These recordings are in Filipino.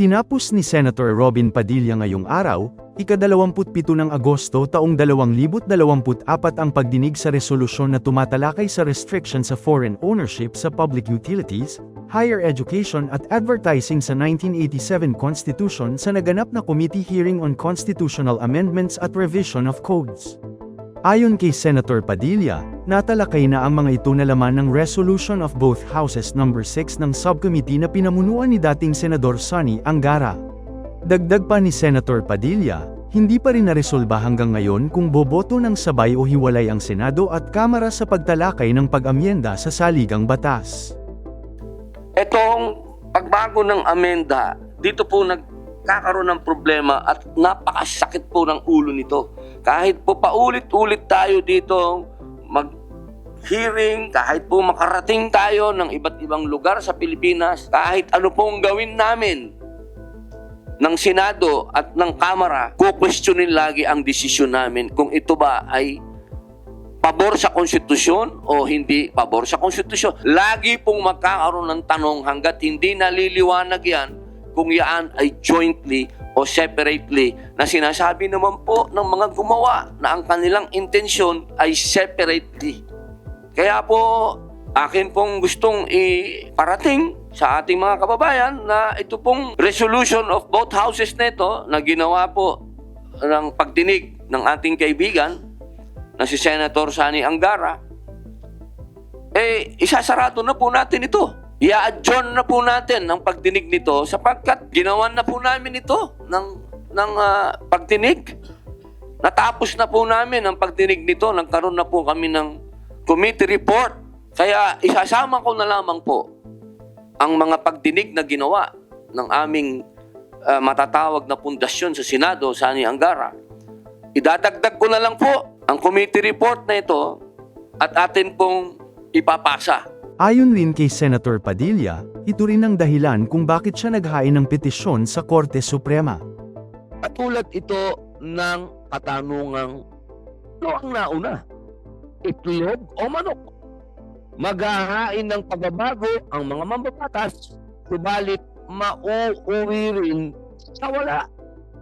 Tinapos ni Senator Robin Padilla ngayong araw, ika-27 ng Agosto taong 2024 ang pagdinig sa resolusyon na tumatalakay sa restriction sa foreign ownership sa public utilities, higher education at advertising sa 1987 Constitution sa naganap na committee hearing on constitutional amendments at revision of codes. Ayon kay Senator Padilla, natalakay na ang mga ito na laman ng resolution of both houses number 6 ng subcommittee na pinamunuan ni dating Senador Sonny Angara. Dagdag pa ni Senator Padilla, hindi pa rin naresolba hanggang ngayon kung boboto ng sabay o hiwalay ang Senado at Kamara sa pagtalakay ng pag-amyenda sa saligang batas. Itong pagbago ng amenda, dito po nagkakaroon ng problema at napakasakit po ng ulo nito. Kahit po paulit-ulit tayo dito mag hearing, kahit po makarating tayo ng iba't ibang lugar sa Pilipinas, kahit ano pong gawin namin ng Senado at ng Kamara, kukwestiyonin lagi ang desisyon namin kung ito ba ay pabor sa konstitusyon o hindi pabor sa konstitusyon. Lagi pong magkakaroon ng tanong hanggat hindi naliliwanag yan kung yan ay jointly o separately na sinasabi naman po ng mga gumawa na ang kanilang intensyon ay separately. Kaya po, akin pong gustong iparating sa ating mga kababayan na ito pong resolution of both houses nito na ginawa po ng pagdinig ng ating kaibigan na si Senator Sani Angara, eh, isasarado na po natin ito. I-adjourn na po natin ang pagdinig nito sapagkat ginawan na po namin ito ng, ng ah, pagdinig. Natapos na po namin ang pagdinig nito. Nagkaroon na po kami ng committee report. Kaya isasama ko na lamang po ang mga pagdinig na ginawa ng aming ah, matatawag na pundasyon sa Senado, Sani Angara. Idadagdag ko na lang po ang committee report na ito at atin pong ipapasa. Ayon rin kay Senator Padilla, ito rin ang dahilan kung bakit siya naghain ng petisyon sa Korte Suprema. Katulad ito ng katanungang ano ang nauna? Itlog o manok? Maghahain ng pagbabago ang mga mambabatas, subalit mauuwi rin sa wala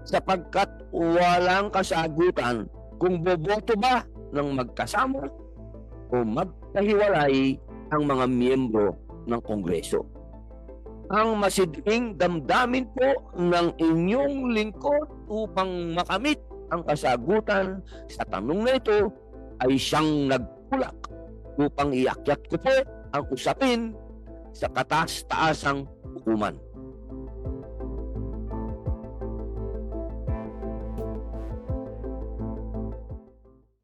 sapagkat walang kasagutan kung boboto ba ng magkasama o magkahiwalay ang mga miyembro ng Kongreso. Ang masiding damdamin po ng inyong lingkod upang makamit ang kasagutan sa tanong na ito ay siyang nagpulak upang iakyat ko po ang usapin sa kataas-taasang hukuman.